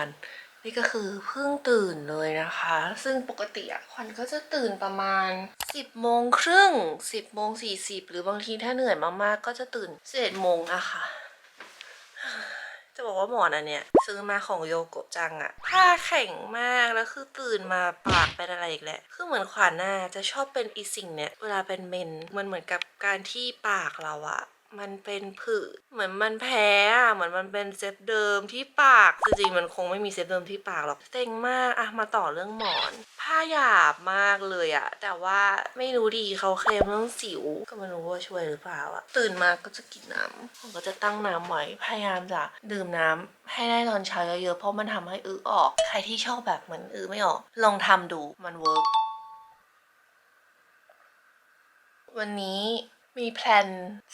วัน นี่ก็คือเพิ่งตื่นเลยนะคะ ซึ่งปกติอะขวัญก็จะตื่นประมาณ 10โมงครึ่ง 10โมง40 หรือบางทีถ้าเหนื่อยมากๆ ก็จะตื่น11โมงอะค่ะจะบอกว่าหมอนอันเนี้ยซื้อมาของโยโกจังอะผ้าแข็งมากแล้วคือตื่นมาปากเป็นอะไรอีกแหละคือเหมือนขวัญน่ะจะชอบเป็นอีสิ่งเนี้ยเวลาเป็นเมนมันเหมือนกับการที่ปากเราอะ มันเป็นผื่นเหมือนมันแพ้อะเหมือนมันเป็นเซฟเดิมที่ปากจริงๆมันคงไม่มีเซฟเดิมที่ปากหรอกเซ็งมากอะมาต่อเรื่องหมอน ผ้าหยาบมากเลยอะแต่ว่าไม่รู้ดีเขาเคลมเรื่องสิว ก็ไม่รู้ว่าช่วยหรือเปล่าอะตื่นมาก็จะกินน้ำผมก็จะตั้งน้ำไว้พยายามจะดื่มน้ำให้ได้ตอนเช้าเยอะๆเพราะมันทำให้อึออก ใครที่ชอบแบบเหมือนอึไม่ออก ลองทำดูมันเวิร์กวันนี้ มีแพลน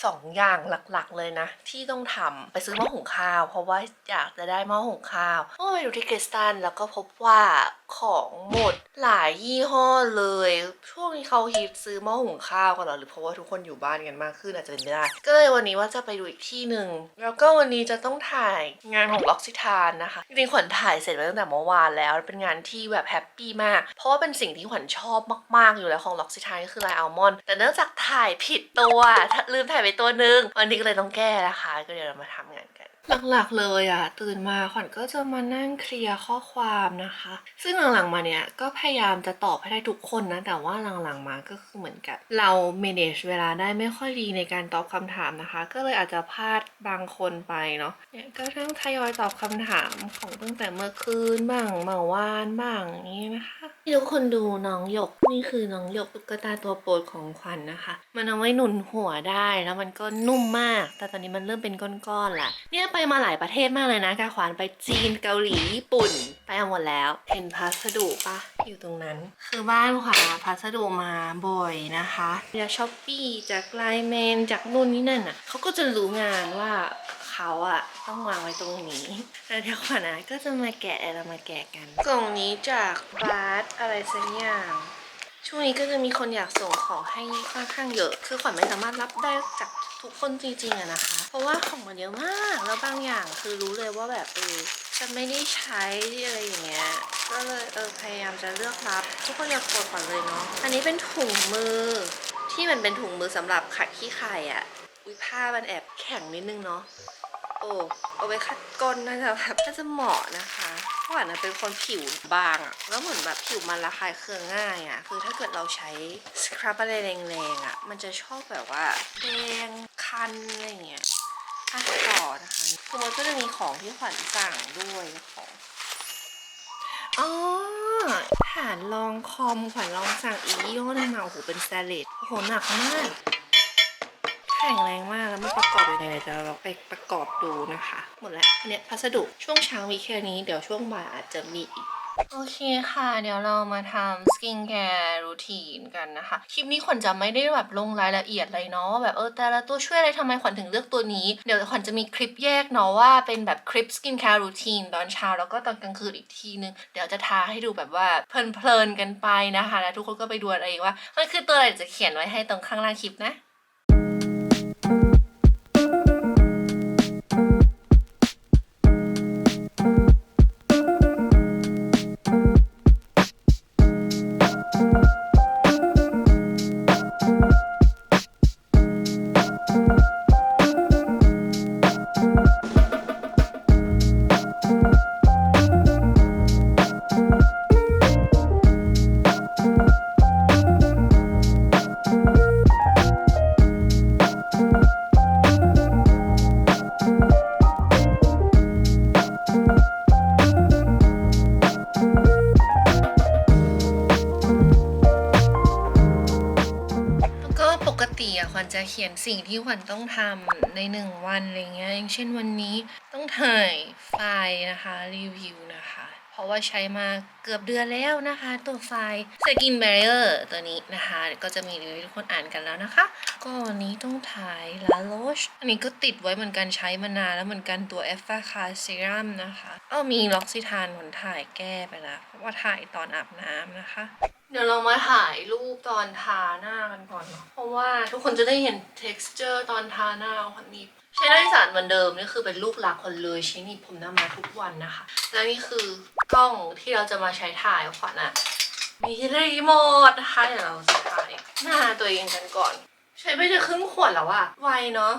สองอย่างหลักๆ เลยนะ ที่ต้องทำไปซื้อหม้อหุงข้าว เพราะว่าอยากจะได้หม้อหุงข้าวก็ไปดูที่เกสตันแล้วก็พบว่าของหมดหลายยี่ห้อเลย ช่วงนี้เขาฮิตซื้อหม้อหุงข้าวกันหรอหรือเพราะว่าทุกคนอยู่บ้านกันมากขึ้นอาจจะเป็นไม่ได้ ก็เลยวันนี้ว่าจะไปดูอีกที่หนึ่งแล้วก็วันนี้จะต้องถ่ายงานของล็อกซิทานนะคะจริงๆขวัญถ่ายเสร็จไปตั้งแต่เมื่อวานแล้วเป็นงานที่แบบแฮปปี้มาก เพราะว่าเป็นสิ่งที่ขวัญชอบมากๆอยู่แล้วของล็อกซิทานก็คือลายอัลมอนด์แต่เนื่องจากถ่ายผิดตัวลืมถ่ายไปตัวหนึงวันนี้ก็เลยต้องแก้นะคะ ก็เดี๋ยวเรามาทำงานกัน หลักๆเลยอะตื่นมาขวัญก็จะมานั่งเคลียร์ข้อความนะคะ ซึ่งหลังๆมาเนี่ยก็พยายามจะตอบให้ได้ทุกคนนะ แต่ว่าหลังๆมาก็คือเหมือนกับ เรา manage เวลาได้ไม่ค่อยดีในการตอบคำถามนะคะ ก็เลยอาจจะพลาดบางคนไปเนาะเนี่ยก็ต้งทยอยตอบคำถามของตั้งแต่เมื่อคืนบ้างเมื่อวานบ้างนี้นะคะที่ทุกคนดูน้องหยกนี่คือน้องหยกตุ๊กตาตัวโปรดของขวัญนะคะ มันเอาไว้หนุนหัวได้แล้วมันก็นุ่มมาก แต่ตอนนี้มันเริ่มเป็นก้อนๆละเนี่ยไปมาหลายประเทศมากเลยนะกาขวัญไปจีนเกาหลีญี่ปุ่น ไปเอาหมดแล้ว เห็นพัสดุปะอยู่ตรงนั้น คือบ้านขวัญอะพัสดุมาบ่อยนะคะจากช้อปปี้จากไลน์แมนจากนู่นนี่นั่นอะเขาก็จะรู้งานว่าเขาอะต้องวางไว้ตรงนี้ แล้วเดี๋ยวขวัญอะก็จะมาแกะเรามาแกะกันกล่องนี้จากบาร์อะไรสักอย่าง ช่วงนี้ก็จะมีคนอยากส่งของให้ค่อนข้างเยอะ คือขวัญไม่สามารถรับได้จากทุกคนจริงๆอะนะคะ เพราะว่าของมันเยอะมาก แล้วบางอย่างคือรู้เลยว่าแบบเออจะไม่ได้ใช้อะไรอย่างเงี้ย ก็เลยเออพยายามจะเลือกรับ ทุกคนอยากกดก่อนเลยเนาะ อันนี้เป็นถุงมือ ที่มันเป็นถุงมือสำหรับขัดขี้ไข่อะอุ้ยผ้ามันแอบแข็งนิดนึงเนาะ โอ้เอาไว้คัดก้นน่าจะแบบน่าจะเหมาะนะคะ เพราะว่านเป็นคนผิวบางอะแล้วเหมือนแบบผิวมันระคายเคืองง่ายอะคือถ้าเกิดเราใช้สครับอะไรแรงๆอะมันจะชอบแบบว่าแดงคันอะไรเงี้ยอะต่อนะคะคือมันก็จะมีของที่ขวัญสั่งด้วยของอ๋อฐานรองคอมขวัญลองสั่งอีกยี่ห้อหนึงมาโอ้โหเป็นสเตเลสโอ้โหหนักมาก แข็งแรงมากแล้วมันประกอบยังไงเดี๋ยวเราไปประกอบดูนะคะ หมดแล้วอันเนี่ยพัสดุช่วงเช้ามีแค่นี้เดี๋ยวช่วงบ่ายอาจจะมีอีกโอเคค่ะ เดี๋ยวเรามาทำสกินแคร์รูทีนกันนะคะ คลิปนี้ขวัญจะไม่ได้แบบลงรายละเอียดเลยเนาะแบบเออแต่ละตัวช่วยอะไรทำไมขวัญถึงเลือกตัวนี้ เดี๋ยวขวัญจะมีคลิปแยกเนาะว่าเป็นแบบคลิปสกินแคร์รูทีนตอนเช้าแล้วก็ตอนกลางคืนอีกทีนึง เดี๋ยวจะทาให้ดูแบบว่าเพลินๆกันไปนะคะ แล้วทุกคนก็ไปดูเอาเองว่ามันคือตัวอะไรจะเขียนไว้ให้ตรงข้างล่างคลิปนะ ยนสิ่งที่ขวัญต้องทำในหนึ่งวันอะไรเงี้ยอย่างเช่นวันนี้ต้องถ่ายไฟล์นะคะรีวิวนะคะ เพราะว่าใช้มาเกือบเดือนแล้วนะคะ ตัวไฟล์ Skin Barrier ตัวนี้นะคะ ก็จะมีรีวิวทุกคนอ่านกันแล้วนะคะ ก็วันนี้ต้องถ่าย La Roche อันนี้ก็ติดไว้เหมือนกันใช้มานานแล้วเหมือนกันตัว e f f a c a Serum นะคะ เอามีล็อกซิทานขวัญถ่ายแก้ไปแล้วเพราะว่าถ่ายตอนอาบน้ำนะคะ เดี๋ยวเรามาถ่ายรูปตอนทาหน้ากันก่อนเนาะเพราะว่าทุกคนจะได้เห็น texture ตอนทาหน้าของขวัญนี่ใช้ได้สารเหมือนเดิมนี่คือเป็นลูกหลักคนเลยใช้หนี่ผมหน้ามาทุกวันนะคะ แล้วนี่คือกล้องที่เราจะมาใช้ถ่ายขวัญอะมีรีโมทนะคะเดี๋ยวเราจะถ่ายหน้าตัวเองกันก่อน ใช้ไปจะครึ่งขวดแล้วอะไวเนาะ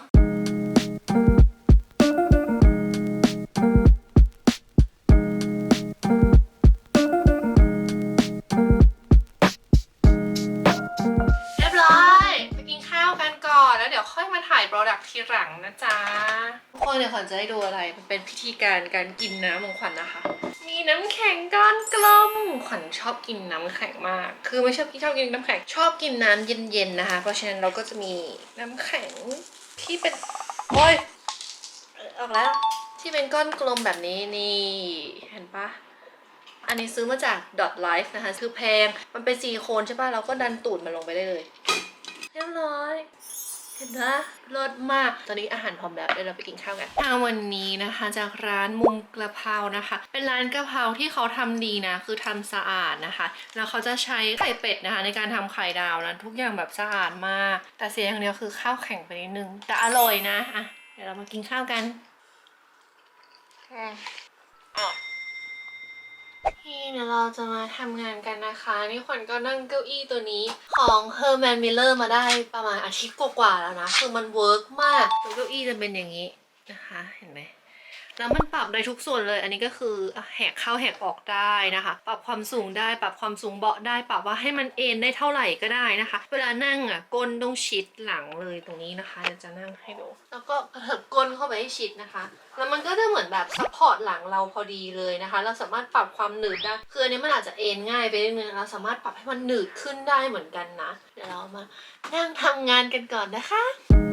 แล้วเดี๋ยวค่อยมาถ่ายโปรดักทีหลังนะจ๊ะทุกคนเดี๋ยวขวัญจะให้ดูอะไรมันเป็นพิธีการการกินน้ำของขวัญนะคะ มีน้ำแข็งก้อนกลมขวัญชอบกินน้ำแข็งมาก คือไม่ชอบกินชอบกินน้ำแข็งชอบกินน้ำเย็นๆนะคะ เพราะฉะนั้นเราก็จะมีน้ำแข็งที่เป็นโอ้ยเออออกแล้วที่เป็นก้อนกลมแบบนี้นี่เห็นปะอันนี้ซื้อมาจาก Dot Life นะคะ คือแพง มันเป็นซิลิโคนใช่ป่ะ เราก็ดันตูดมันลงไปได้เลย เรียบร้อย เห็นไหมรสมาก ตอนนี้อาหารพร้อมแล้วเดี๋ยวเราไปกินข้าวกันข้าววันนี้นะคะ จากร้านมุมกระเพรานะคะ เป็นร้านกระเพราที่เขาทำดีนะ คือทำสะอาดนะคะ แล้วเขาจะใช้ไข่เป็ดนะคะ ในการทำไข่ดาวนะทุกอย่างแบบสะอาดมาก แต่เสียอย่างเดียวคือข้าวแข็งไปนิดนึง แต่อร่อยนะอะเดี๋ยวเรามากินข้าวกัน อืมอะ นี่เดี๋ยวเราจะมาทำงานกันนะคะ นี่ขวัญก็นั่งเก้าอี้ตัวนี้ของ Herman Miller มาได้ประมาณอาทิตย์กว่าๆแล้วนะ คือมันเวิร์กมากตัวเก้าอี้จะเป็นอย่างนี้นะคะเห็นไแล้วมันปรับได้ทุกส่วนเลย อันนี้ก็คือแหกเข้าแหกออกได้นะคะ ปรับความสูงได้ ปรับความสูงเบาะได้ ปรับว่าให้มันเอนได้เท่าไหร่ก็ได้นะคะ เวลานั่งอะก้นต้องชิดหลังเลยตรงนี้นะคะเดี๋ยวจะนั่งให้ดูแล้วก็กระเถิบก้นเข้าไปให้ชิดนะคะ แล้วมันก็จะเหมือนแบบซัพพอร์ตหลังเราพอดีเลยนะคะ เราสามารถปรับความหนืดได้ คืออันนี้มันอาจจะเอนง่ายไปนิดนึงเราสามารถปรับให้มันหนืดขึ้นได้เหมือนกันนะ เดี๋ยวเรามานั่งทำงานกันก่อนนะคะ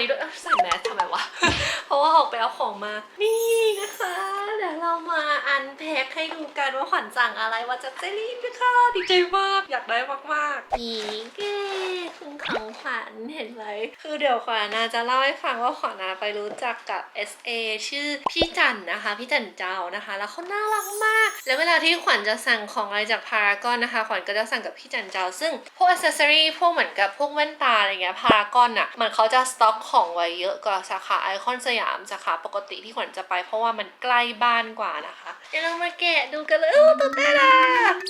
นนี้ด้วยเอ้าใส่แมสทำไมวะ เพราะว่าออกไปเอาของมา นี่นะคะเดี๋ยวเรามาอันแพ็คให้ดูกั นว่าขวัญสั่งอะไรว่าจากเซรีนนะคะดีใจมากอยากได้มากๆนี่เก้คุณของขวัญเห็นไหมคือเดี๋ยวขวัญนาจะเล่าให้ฟังว่าขวัญนะไปรู้จักกับ SA ชื่อพี่จันนะคะ พี่จันเจ้านะคะ แล้วเขาน่ารักมาก แล้วเวลาที่ขวัญจะสั่งของอะไรจากพารากอนนะคะ ขวัญก็จะสั่งกับพี่จันเจ้า ซึ่งพวกอ c เซอรี่พวกเหมือนกับพวกแว่นตาอะไรเงี้ยพารากอนอะมือนเขาจะสต็อกของไว้เยอะกว่าสาขาไอคอนสยามสาขาปกติที่ขวัญจะไป เพราะว่ามันใกล้บ้านกว่านะคะเดี๋ยวเรามาแกะดูกันเลยโอ้ตื่นเต้นอะ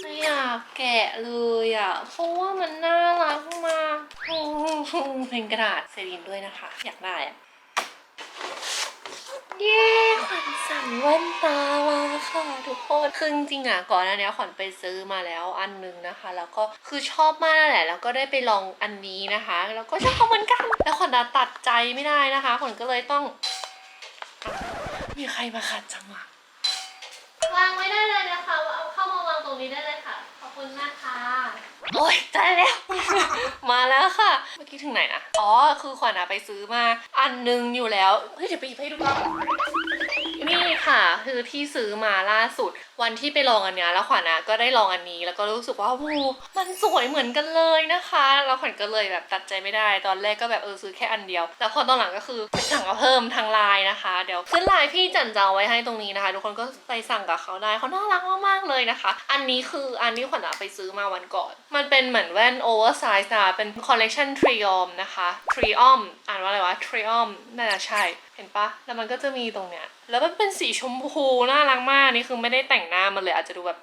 ไม่อยากแกะเลยอะเพราะว่ามันน่ารักมากอืมเป็นกระดาษเซรีนด้วยนะคะ อยากได้อะเย้ขวัญสั่งแว่นตามาค่ะทุกคนคือจริงอะก่อนหน้านี้ขวัญไปซื้อมาแล้วอันนึงนะคะ แล้วก็คือชอบมากแหละ แล้วก็ได้ไปลองอันนี้นะคะ แล้วก็ชอบเหมือนกัน แล้วขวัญน่ะตัดใจไม่ได้นะคะขวัญก็เลยต้อง มีใครมาขัดจังหวะ วางไว้ได้เลยนะคะ เอาเข้ามาวางตรงนี้ได้เลยค่ะ ขอบคุณมากค่ะ โอ๊ยตายแล้ว มาแล้วค่ะ เมื่อกี้ถึงไหนนะ อ๋อ คือขวัญอะไปซื้อมา อันนึงอยู่แล้ว เฮ้ยเดี๋ยวไปหยิบให้ดูก่อน ค่ะ คือที่ซื้อมาล่าสุด วันที่ไปลองอันเนี้ยแล้วขวัญอะก็ได้ลองอันนี้แล้วก็รู้สึกว่าวูมันสวยเหมือนกันเลยนะคะแล้วขวัญก็เลยแบบตัดใจไม่ได้ ตอนแรกก็แบบเออซื้อแค่อันเดียว แล้วพอตอนหลังก็คือไปสั่งมาเพิ่มทางไลน์นะคะ เดี๋ยวขึ้นไลน์พี่จันเจ้าไว้ให้ตรงนี้นะคะ ทุกคนก็ไปสั่งกับเขาได้เขาน่ารักมากๆเลยนะคะ อันนี้คืออันที่ขวัญไปซื้อมาวันก่อน มันเป็นเหมือนแว่นโอเวอร์ไซส์นะเป็นคอลเล t ชันทริออมนะคะทริออมอ่านว่าอะไรวะทริออมน่าจะใช่ เห็นปะแล้วมันก็จะมีตรงเนี้ย แล้วมันเป็นสีชมพูน่ารักมาก นี่คือไม่ได้แต่งหน้ามันเลยอาจจะดูแบบ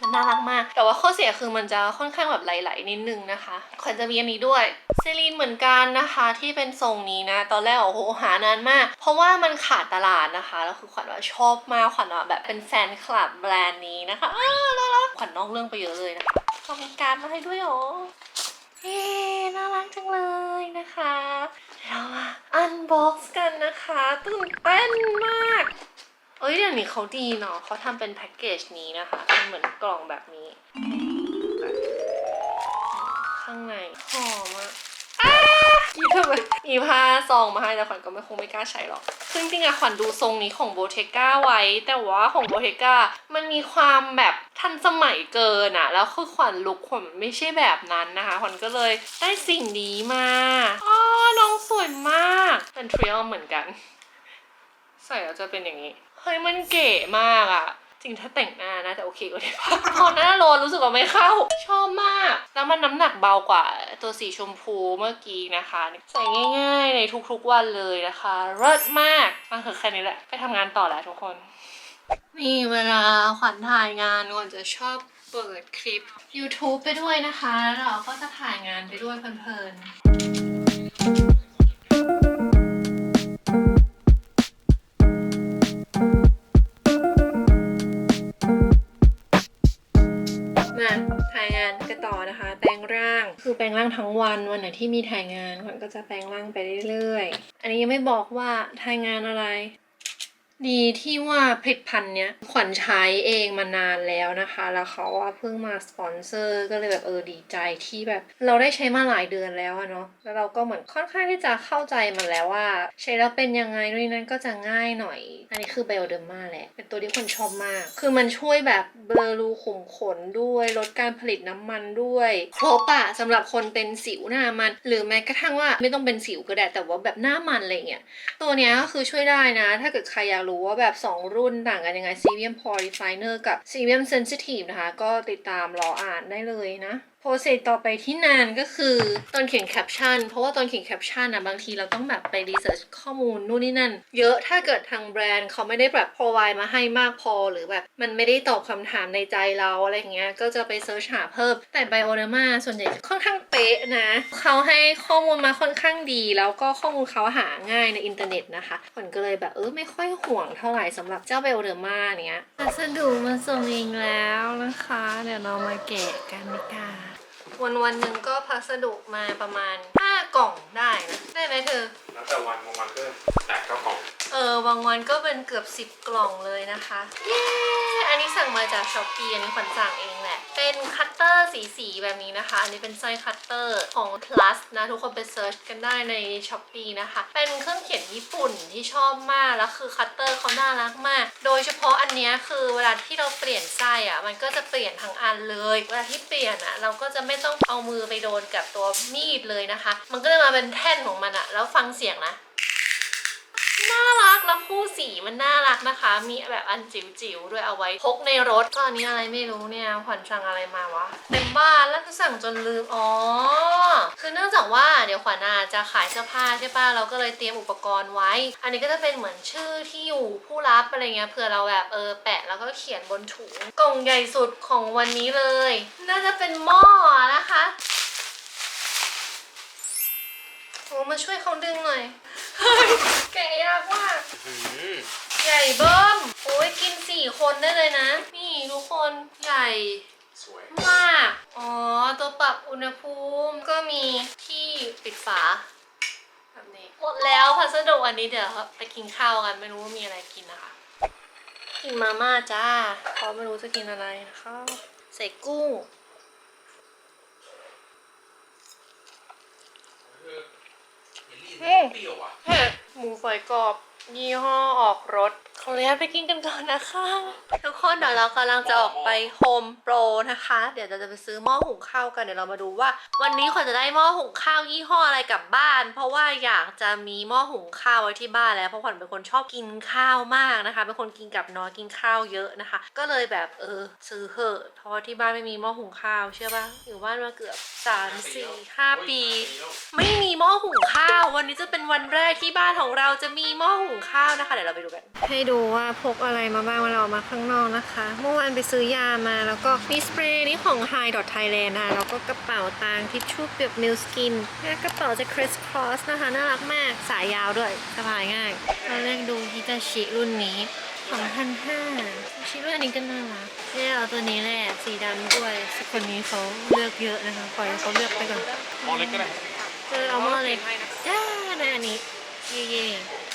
มันน่ารักมาก แต่ว่าข้อเสียคือมันจะค่อนข้างแบบไหลๆนิดนึงนะคะขวัญจะมีอันนี้ด้วยเซรีนเหมือนกันนะคะที่เป็นทรงนี้นะ ตอนแรกโอ้โหหานานมาก เพราะว่ามันขาดตลาดนะคะ แล้วคือขวัญว่าชอบมากขวัญว่าแบบเป็นแฟนคลับแบรนด์นี้นะคะอ้าวน่ารักขวัญนอกเรื่องไปเยอะเลยนะคะ เขามีการมาให้ด้วยหรอเฮ้น่ารักจังเลยนะคะเดี๋ยวเรามาอันบ็อกซ์กันนะคะตื่นเต้นมาก เอ้ยเดี๋ยวนี้เขาดีเนาะเขาทำเป็นแพ็กเกจนี้นะคะเป็นเหมือนกล่องแบบนี้ ข้างในหอมอะอ้านี่ทำไมีผ้าซองมาให้แต่ขวัญก็ไม่คงไม่กล้าใช้หรอก ซึ่งจริงๆอะขวัญดูทรงนี้ของโบเทก้าไว้ แต่ว่าของโบเทก้ามันมีความแบบทันสมัยเกินอะแล้วคือขวัญลุกขวัญไม่ใช่แบบนั้นนะคะขวัญก็เลยได้สิ่งนี้มาอ๋อน้องสวยมากเป็นทริลเหมือนกัน ใส่แล้วจะเป็นอย่างนี้ เฮ้ยมันเก๋มากอะ จริงถ้าแต่งหน้าน่าจะโอเคกว่านี้พอหน้าโลนรู้สึกว่าไม่เข้า ชอบมาก แล้วมันน้ำหนักเบากว่าตัวสีชมพูเมื่อกี้นะคะ ใส่ง่ายๆในทุกๆวันเลยนะคะเลิศมากมาคือแค่นี้แหละ ไปทำงานต่อแล้วทุกคน นี่เวลาขวัญถ่ายงานขวัญจะชอบเปิดคลิป YouTube ไปด้วยนะคะแล้วเราก็จะถ่ายงานไปด้วยเพลินๆ คือแปลงร่างทั้งวันวันไหนที่มีถ่ายงานขวัญก็จะแปลงร่างไปเรื่อยๆ อันนี้ยังไม่บอกว่าถ่ายงานอะไร ดีที่ว่าผลิตภัณฑ์เนี้ยขวัญใช้เองมานานแล้วนะคะ แล้วเขาว่าเพิ่งมาสปอนเซอร์ก็เลยแบบเออดีใจที่แบบ เราได้ใช้มาหลายเดือนแล้วอะเนาะแล้วเราก็เหมือนค่อนข้างที่จะเข้าใจมันแล้วว่า ใช้แล้วเป็นยังไงนู่นนนั่นก็จะง่ายหน่อย อันนี้คือไบโอเดอร์มาแหละ เป็นตัวที่คนชอบมาก คือมันช่วยแบบเบลอรูขุมขนด้วยลดการผลิตน้ำมันด้วยครบอะสำหรับคนเป็นสิวหน้ามัน หรือแม้กระทั่งว่าไม่ต้องเป็นสิวก็ได้แต่ว่าแบบหน้ามันอะไรเงี้ยตัวเนี้ยก็คือช่วยได้นะ ถ้าเกิดใครอยากรู้ว่าแบบ 2 รุ่นต่างกันยังไงซีเมียมพอรีไฟเนอร์กับ Serium Sensitive นะคะ ก็ติดตามรออ่านได้เลยนะ โปรเซสต่อไปที่นานก็คือตอนเขียนแคปชั่นเพราะว่าตอนเขียนแคปชั่นนะบางทีเราต้องแบบไปรีเสิร์ชข้อมูลนู่นนี่นั่น เยอะถ้าเกิดทางแบรนด์เขาไม่ได้แบบ provide มาให้มากพอ หรือแบบมันไม่ได้ตอบคำถามในใจเราอะไรอย่างเงี้ยก็จะไปเสิร์ชหาเพิ่ม แต่ไบโอเดอร์มาส่วนใหญ่ค่อนข้างเป๊ะนะ เขาให้ข้อมูลมาค่อนข้างดี แล้วก็ข้อมูลเขาหาง่ายในอินเทอร์เน็ตนะคะผลก็เลยแบบเออไม่ค่อยห่วงเท่าไหร่สำหรับเจ้าไบโอเดอร์มาเนี้ยพัสดุมาส่งเองแล้วนะคะ เดี๋ยวเรามาแกะกันดีกว่า วันวันหนึ่งก็พัสดุมาประมาณ 5 กล่องได้นะ ได้ไหมเธอ แล้วแต่วันบางวันก็แตกเก้ากล่อง เออบางวันก็เป็นเกือบ 10 กล่องเลยนะคะ เย้ อันนี้สั่งมาจากช้อปปี้อันนี้ขวัญสั่งเองแหละ เป็นคัตเตอร์สีสีแบบนี้นะคะ อันนี้เป็นสร้อยคัตเตอร์ของ plus นะทุกคนไปเซิร์ชกันได้ในช้อปปีนะคะ เป็นเครื่องเขียนญี่ปุ่นที่ชอบมาก แล้วคือคัตเตอร์เขาน่ารักมาก โดยเฉพาะอันนี้คือเวลาที่เราเปลี่ยนไส้อะมันก็จะเปลี่ยนทั้งอันเลย เวลาที่เปลี่ยนอะเราก็จะไม่ต้องเอามือไปโดนกับตัวมีดเลยนะคะ มันก็จะมาเป็นแท่นของมันอะแล้วฟังเสียงนะ น่ารักแล้วคู่สีมันน่ารักนะคะ มีแบบอันจิ๋วๆด้วยเอาไว้พกในรถก็อันนี้อะไรไม่รู้เนี่ยขวัญสั่งอะไรมาวะเต็มบ้านแล้วก็สั่งจนลืมอ๋อคือเนื่องจากว่าเดี๋ยวขวัญอาจะขายเสื้อผ้าใช่ป่ะเราก็เลยเตรียมอุปกรณ์ไว้ อันนี้ก็จะเป็นเหมือนชื่อที่อยู่ผู้รับอะไรเงี้ยเผื่อเราแบบเออแปะแล้วก็เขียนบนถุงกล่องใหญ่สุดของวันนี้เลย น่าจะเป็นหม้อนะคะโอ้มาช่วยเขาดึงหน่อย แกะยากมากใหญ่เบิ้ม โอ้ยกินสี่คนได้เลยนะ นี่ทุกคนใหญ่สวย มาก อ๋อ ตัวปรับอุณหภูมิก็มีที่ปิดฝา แบบนี้ หมดแล้วพัสดุอันนี้เดี๋ยวไปกินข้าวกัน ไม่รู้ว่ามีอะไรกินนะคะ กินมาม่าจ้าเพราะไม่รู้จะกินอะไรนะคะ ใส่กุ้ง เยลลี่เปรี้ยวอะเผ็ดหมูฝอยกรอบ ยี่ห้อออกรถ ขออนุญาตไปกินกันก่อนนะคะ ทุกคนเดี๋ยวเรากำลังจะออกไปโฮมโปรนะคะ เดี๋ยวเราจะไปซื้อหม้อหุงข้าวกันเดี๋ยวเรามาดูว่า วันนี้ขวัญจะได้หม้อหุงข้าวยี่ห้ออะไรกลับบ้าน เพราะว่าอยากจะมีหม้อหุงข้าวไว้ที่บ้านแล้วเพราะขวัญเป็นคนชอบกินข้าวมากนะคะเป็นคนกินกับน้อยกินข้าวเยอะนะคะ ก็เลยแบบเออซื้อเหอะเพราะว่าที่บ้านไม่มีหม้อหุงข้าวเชื่อปะอยู่บ้านมาเกือบสามสี่ห้าปี ไม่มีหม้อหุงข้าว วันนี้จะเป็นวันแรกที่บ้านของเราจะมีหม้อหุงข้าวนะคะ เดี๋ยวเราไปดูกันให้ดูว่าพกอะไรมาบ้างเวลาออกมาข้างนอกนะคะ เมื่อวานไปซื้อยามาแล้วก็มีสเปรย์นี่ของ High Dot Thailand นะคะแล้วก็กระเป๋าตังค์ทิชชู่เปียกมิลสกินและกระเป๋าจะ Chris Cross นะคะ น่ารักมากสายยาวด้วยสบายง่ายตอนแรกดูฮิตาชิรุ่นนี้2,500ชิรุ่นอันนี้ก็น่ารักเนี่ยเอาตัวนี้แหละสีดำด้วยคนนี้เขาเลือกเยอะนะคะปล่อยให้เขาเลือกไปก่อนมองเล็กก็ได้เจอเอาหม้อเลยจ้าในอันนี้เย่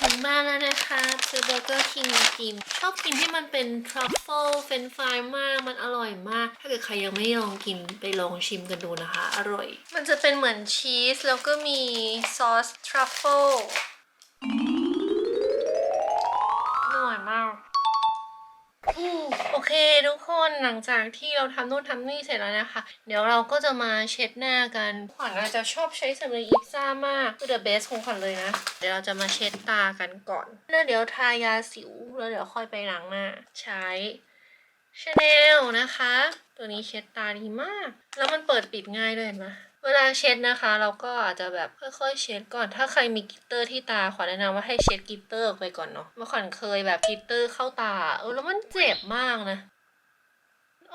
ถึงบ้านแล้วนะคะซื้อเบอร์เกอร์คิงกินชอบกินที่มันเป็นทรัฟเฟิลเฟรนฟรายมากมันอร่อยมาก ถ้าเกิดใครยังไม่ลองกินไปลองชิมกันดูนะคะ อร่อย มันจะเป็นเหมือนชีส แล้วก็มีซอสทรัฟเฟิลอร่อยมาก โอเคทุกคนหลังจากที่เราทำนู่นทำนี่เสร็จแล้วนะคะ เดี๋ยวเราก็จะมาเช็ดหน้ากันขวัญอาจจะชอบใช้สำลีอีฟซ่ามากคือ the best ของขวัญเลยนะ เดี๋ยวเราจะมาเช็ดตากันก่อน แล้วเดี๋ยวทายาสิว แล้วเดี๋ยวค่อยไปล้างหน้า ใช้ชาแนลนะคะ ตัวนี้เช็ดตาดีมาก แล้วมันเปิดปิดง่ายด้วยเห็นไหม เวลาเช็ดนะคะ เราก็อาจจะแบบค่อยๆเช็ดก่อน ถ้าใครมีกิตเตอร์ที่ตาขวัญแนะนำว่าให้เช็ดกิตเตอร์ไปก่อนเนาะเมื่อขวัญเคยแบบกิตเตอร์เข้าตาเออแล้วมันเจ็บมากนะ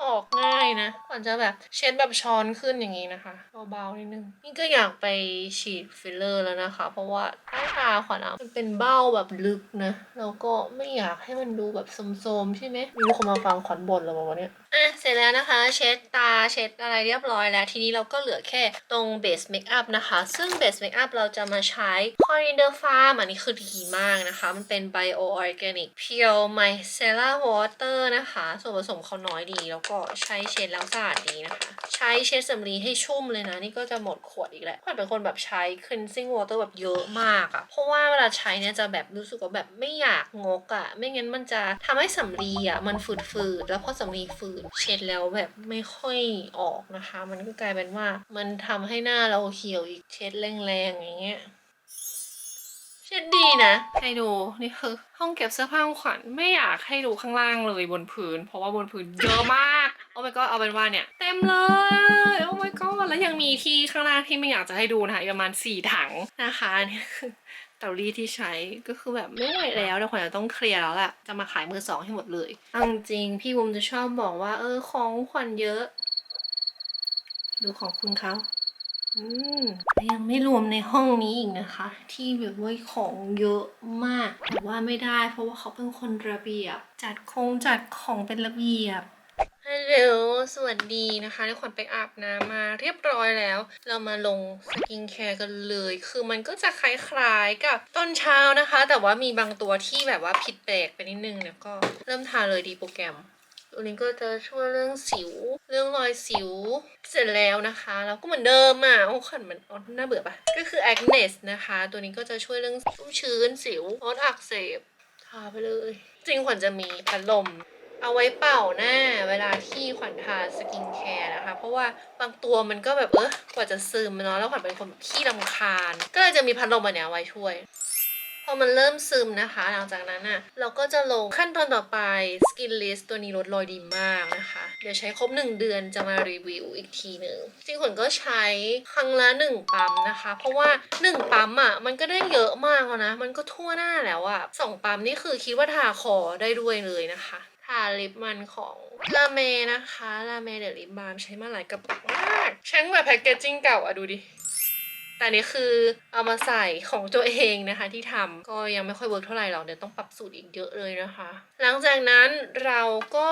ออกง่ายนะขวัญจะแบบเช็ดแบบช้อนขึ้นอย่างนี้นะคะเบาๆนิดนึงนี่ก็อยากไปฉีดฟิลเลอร์แล้วนะคะ เพราะว่าใต้ตาขวัญอะมันเป็นเบ้าแบบลึกนะแล้วก็ไม่อยากให้มันดูแบบโสมๆใช่ไหมมรู้คนมาฟังขวัญบ่นหรือเปล่าเนี่ย อะเสร็จแล้วนะคะ เช็ดตาเช็ดอะไรเรียบร้อยแล้ว ทีนี้เราก็เหลือแค่ตรงเบสเมคอัพนะคะ ซึ่งเบสเมคอัพเราจะมาใช้ Coriander Farm อันนี้คือดีมากนะคะ มันเป็น Bio Organic Pure Micellar Water นะคะ ส่วนผสมเขาน้อยดี แล้วก็ใช้เช็ดแล้วสะอาดดีนะคะ ใช้เช็ดสำลีให้ชุ่มเลยนะ นี่ก็จะหมดขวดอีกแล้วขวัญเป็นคนแบบใช้ cleansing water แบบเยอะมากอะเพราะว่าเวลาใช้เนี่ยจะแบบรู้สึกว่าแบบไม่อยากงกอะไม่งั้นมันจะทำให้สำลีอะมันฝืดๆแล้วพอสำลีฝืดเช็ดแล้วแบบไม่ค่อยออกนะคะ มันก็กลายเป็นว่ามันทำให้หน้าเราเหี่ยวอีกเช็ดแรงๆอย่างเงี้ยเช็ดดีนะให้ดูนี่คือ ห้องเก็บเสื้อผ้าของขวัญไม่อยากให้ดูข้างล่างเลยบนพื้น เพราะว่าบนพื้นเยอะมากโอ้ my god เอาเป็นว่าเนี่ยเต็มเลยโอ้ my god แล้วยังมีที่ข้างล่างที่ไม่อยากจะให้ดูนะคะประมาณสี่ถังนะคะนี่คือ เตารีดที่ใช้ก็คือแบบไม่ไหวแล้วเดี๋ยวขวัญจะต้องเคลียร์แล้วแหละจะมาขายมือสองให้หมดเลยเอาจริงพี่บุมจะชอบบอกว่า เออของขวัญเยอะ ดูของคุณเขาอืมยังไม่รวมในห้องนี้อีกนะคะ ที่แบบว่าของเยอะมาก แต่ว่าไม่ได้เพราะว่าเขาเป็นคนระเบียบ จัดคงจัดของเป็นระเบียบ ฮัลโหล สวัสดีนะคะได้ขวัญไปอาบน้ำมาเรียบร้อยแล้ว เรามาลงสกินแคร์กันเลย คือมันก็จะคล้ายๆกับตอนเช้านะคะ แต่ว่ามีบางตัวที่แบบว่าผิดแปลกไปนิดนึงแล้วก็เริ่มทาเลยดีโปรแกรมตัวนี้ก็จะช่วยเรื่องสิว เรื่องรอยสิว เสร็จแล้วนะคะ แล้วก็เหมือนเดิมอะโอ้ขันมันอ๋อน่าเบื่อปะก็คือ Agnes นะคะ ตัวนี้ก็จะช่วยเรื่องชุ่มชื้นสิวลดอักเสบ ทาไปเลย จริงขวัญจะมีพัดลม เอาไว้เป่าหน้าเวลาที่ขวัญทาสกินแคร์นะคะ เพราะว่าบางตัวมันก็แบบเออกว่าจะซึมเนาะแล้วขวัญเป็นคนขี้รำคาญ ก็เลยจะมีพัดลมอันเนี้ยไว้ช่วย พอมันเริ่มซึมนะคะ หลังจากนั้นอะเราก็จะลงขั้นตอนต่อไป Skin List ตัวนี้ลดรอยดีมากนะคะ เดี๋ยวใช้ครบ 1 เดือนจะมารีวิวอีกทีหนึ่งจริงๆผลก็ใช้ครั้งละ 1 ปั๊มนะคะ เพราะว่า 1 ปั๊มอะมันก็ได้เยอะมากแล้วนะ มันก็ทั่วหน้าแล้วอะสองปั๊มนี่คือคิดว่าทาคอได้ด้วยเลยนะคะ ทาลิปมันของลาเมนะคะลาเมเดลิปบาล์มใช้มาหลายกระปุกมาก ใช้แบบแพคเกจจิ้งเก่าอะดูดิ แต่นนี้คือเอามาใส่ของตัวเองนะคะที่ทำก็ยังไม่ค่อยเวิร์กเท่าไหร่หรอกเดี๋ยวต้องปรับสูตรอีกเยอะเลยนะคะ หลังจากนั้นเราก็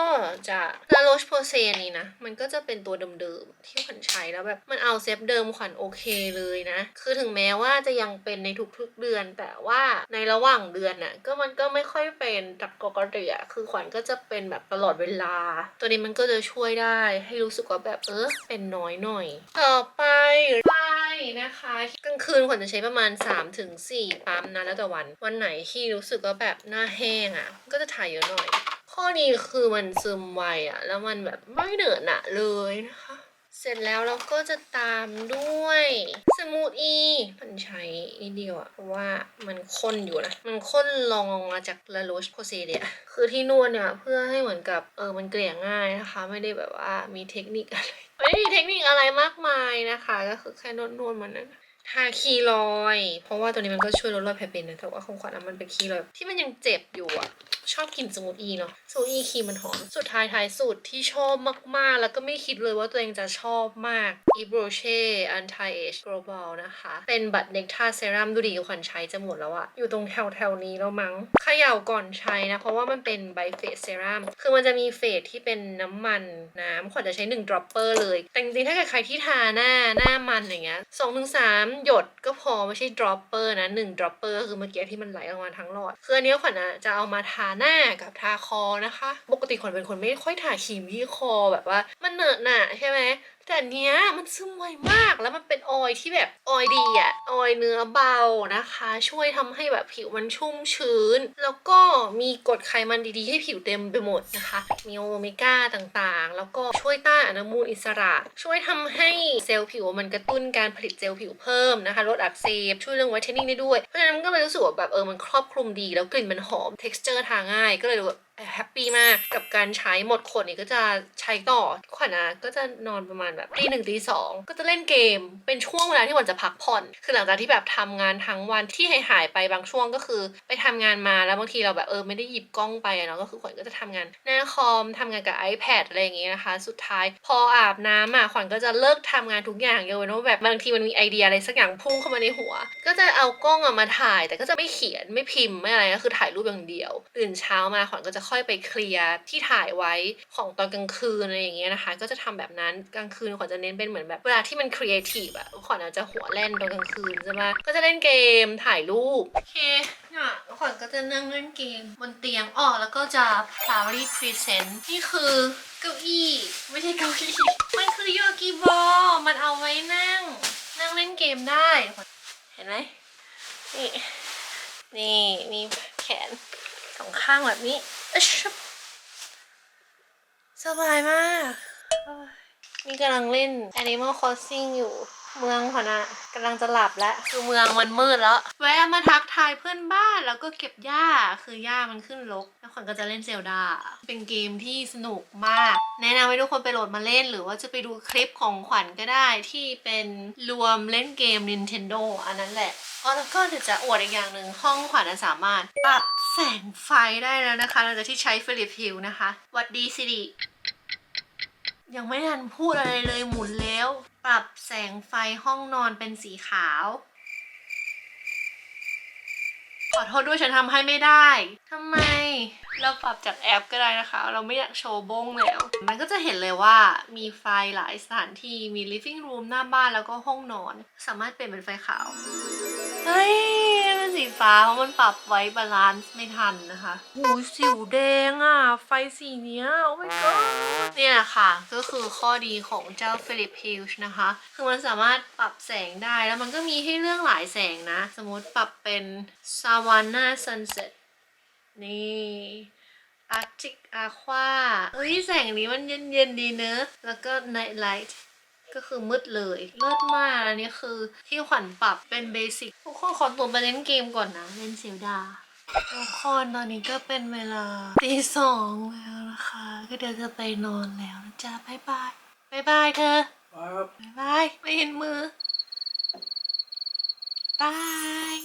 จะลาโรชโพเซนี้นะ มันก็จะเป็นตัวเดิมๆที่ขวัญใช้แล้วแบบมันเอาเซฟเดิมขวัญโอเคเลยนะ คือถึงแม้ว่าจะยังเป็นในทุกๆเดือน แต่ว่าในระหว่างเดือนน่ะก็มันก็ไม่ค่อยเป็นจากปกติอะคือขวัญก็จะเป็นแบบตลอดเวลา ตัวนี้มันก็จะช่วยได้ให้รู้สึกว่าแบบเออเป็นน้อยหน่อย ต่อไป นะคะกลางคืนขวัญจะใช้ประมาณ 3-4ถึงปั๊มนะแล้วแต่วัน วันไหนที่รู้สึกว่าแบบหน้าแห้งอะก็จะถ่ายเยอะหน่อย ข้อนี้คือมันซึมไวอะแล้วมันแบบไม่เหนอะหนะเลยนะคะ เสร็จแล้วเราก็จะตามด้วยสมูทอีมันใช้นิดเดียวอะเพราะว่ามันข้นอยู่นะ มันข้นลองมาจากลาโรชโพเซเดียคือที่นวดเนี่ยเพื่อให้เหมือนกับเออมันเกลี่ยง่ายนะคะ ไม่ได้แบบว่ามีเทคนิคอะไร ไม่ได้มีเทคนิคอะไรมากมายนะคะก็คือแค่นวดนวดมันนะทาคีรอย เพราะว่าตัวนี้มันก็ช่วยลดรอยแผลเป็นนะแต่ว่าของขวัญอะมันเป็นคีรอยที่มันยังเจ็บอยู่อะ ชอบกลิ่นสมูทอีเนาะสมูทอีครีมมันหอม สุดท้ายท้ายสุดที่ชอบมากๆ แล้วก็ไม่คิดเลยว่าตัวเองจะชอบมาก e b r o c h e Anti Age Global นะคะ เป็นบัตรเนกทาเซรั่มดูดีขวัญใช้จะหมดแล้วอะอยู่ตรงแถวแถวๆนี้แล้วมั้งเขย่าก่อนใช้นะ เพราะว่ามันเป็นไบเฟสเซรั่มคือมันจะมีเฟสที่เป็นน้ำมันน้ำขวัญจะใช้1 dropper เลย แต่จริงๆถ้าเกิดใครที่ทาหน้าหน้ามันอย่างเงี้ยสองถึงสามหยดก็พอไม่ใช่ dropper นะ1 dropper ก็คือเมื่อกี้ที่มันไหลออกมาทั้งหลอดคืออันนี้ขวัญอะจะเอามาทาหน้ากับทาคอนะคะ ปกติขวัญเป็นคนไม่ค่อยทาครีมที่คอแบบว่า มันเหนอะหนะใช่ไหม แต่เนี้ยมันซึมไวมากแล้วมันเป็นออยที่แบบออยดีอะออยเนื้อเบานะคะ ช่วยทำให้แบบผิวมันชุ่มชื้น แล้วก็มีกรดไขมันดีๆ ให้ผิวเต็มไปหมดนะคะ มีโอเมก้าต่างๆ แล้วก็ช่วยต้านอนุมูลอิสระ ช่วยทำให้เซลล์ผิวมันกระตุ้นการผลิตเซลล์ผิวเพิ่มนะคะลดอักเสบช่วยเรื่องไวท์เทนนิ่งได้ด้วยเพราะฉะนั้นก็เลยรู้สึกว่าแบบเออมันครอบคลุมดี แล้วกลิ่นมันหอม t e x t อร์ทาง่ายก็เลยแบบแฮปปี้มากกับการใช้หมดขวดนี้ก็จะใช้ต่อขวัญนะก็จะนอนประมาณแบบตีหนึ่งตีสองก็จะเล่นเกม เป็นช่วงเวลาที่ขวัญจะพักผ่อน คือหลังจากที่แบบทำงานทั้งวันที่หายหายไปบางช่วงก็คือ ไปทำงานมาแล้วบางทีเราแบบเออไม่ได้หยิบกล้องไปเนาะก็คือขวัญก็จะทำงานหน้าคอมทำงานกับ iPad อะไรอย่างเงี้ยนะคะ สุดท้าย พออาบน้ำอะขวัญก็จะเลิกทำงานทุกอย่างยกเว้นว่าแบบบางทีมันมีไอเดียอะไรสักอย่างพุ่งเข้ามาในหัว ก็จะเอากล้องอมาถ่าย แต่ก็จะไม่เขียนไม่พิมพ์ไม่อะไรก็คือถ่ายรูปอย่างเดียว ตื่นเช้ามาขวัญก็จะค่อยไปเคลียร์ที่ถ่ายไว้ของตอนกลางคืนอะไรอย่างเงี้ยนะคะ ก็จะทำแบบนั้นกลางคืนขวัญจะเน้นเป็นเหมือนแบบเวลาที่มันครีเอทีฟอะขวัญอาจจะหัวเล่นตอนกลางคืนใช่ไหมก็จะเล่นเกมถ่ายรูปโอเคเนี่ยขวัญก็จะนั่งเล่นเกมบนเตียงอ๋อแล้วก็จะ proudly present นี่คือเก้าอี้ไม่ใช่เก้าอี้มันคือโยกิบอลมันเอาไว้นั่ง นั่งเล่นเกมได้ เห็นไหมนี่นี่มีแขนสองข้างแบบนี้ สบายมากโอ้ยนี่กำลังเล่น Animal Crossing อยู่เมืองขอนะกำลังจะหลับแล้ว คือเมืองมันมืดแล้ว แวะมาทักทายเพื่อนบ้านแล้วก็เก็บหญ้า คือหญ้ามันขึ้นรก แล้วขวัญก็จะเล่นเซลดา เป็นเกมที่สนุกมาก แนะนำให้ทุกคนไปโหลดมาเล่น หรือว่าจะไปดูคลิปของขวัญก็ได้ที่เป็นรวมเล่นเกม Nintendo อันนั้นแหละอ๋อแล้วก็จะอวดอีกอย่างหนึ่งห้องขวัญสามารถปรับ แสงไฟได้แล้วนะคะหลังจากที่ใช้ฟิลิปฮิวนะคะหวัดดีสิริยังไม่ทันพูดอะไรเลยหมุนแล้ว ปรับแสงไฟห้องนอนเป็นสีขาว ขอโทษด้วยฉันทำให้ไม่ได้ทำไม เราปรับจากแอปก็ได้นะคะ เราไม่อยากโชว์บงแล้ว มันก็จะเห็นเลยว่ามีไฟหลายสถานที่มี living room หน้าบ้านแล้วก็ห้องนอน สามารถเปลี่ยนเป็นไฟขาว เฮ้ย สีฟ้าเพราะมันปรับไว้บาลานซ์ไม่ทันนะคะหูสิวแดงอะ ไฟสีเนี้ย โอ้ my god เนี่ยค่ะ ก็คือข้อดีของเจ้า Philip Hue นะคะ คือมันสามารถปรับแสงได้แล้วมันก็มีให้เลือกหลายแสงนะ สมมติปรับเป็น Savannah Sunset นี่ Arctic Aqua เฮ้ย แสงนี้มันเย็นๆดีเนอะ แล้วก็ Night Light ก็คือมืดเลย เลิศมาก อันนี้คือที่ขวัญปรับเป็นเบสิกทุกคนขอตัวไปเล่นเกมก่อนนะ เล่นเซลดาทุกคนตอนนี้ก็เป็นเวลาตีสองแล้วนะคะ ก็เดี๋ยวจะไปนอนแล้วนะจ๊ะบายบายบายบายเธอครับบายบายไม่เห็นมือบาย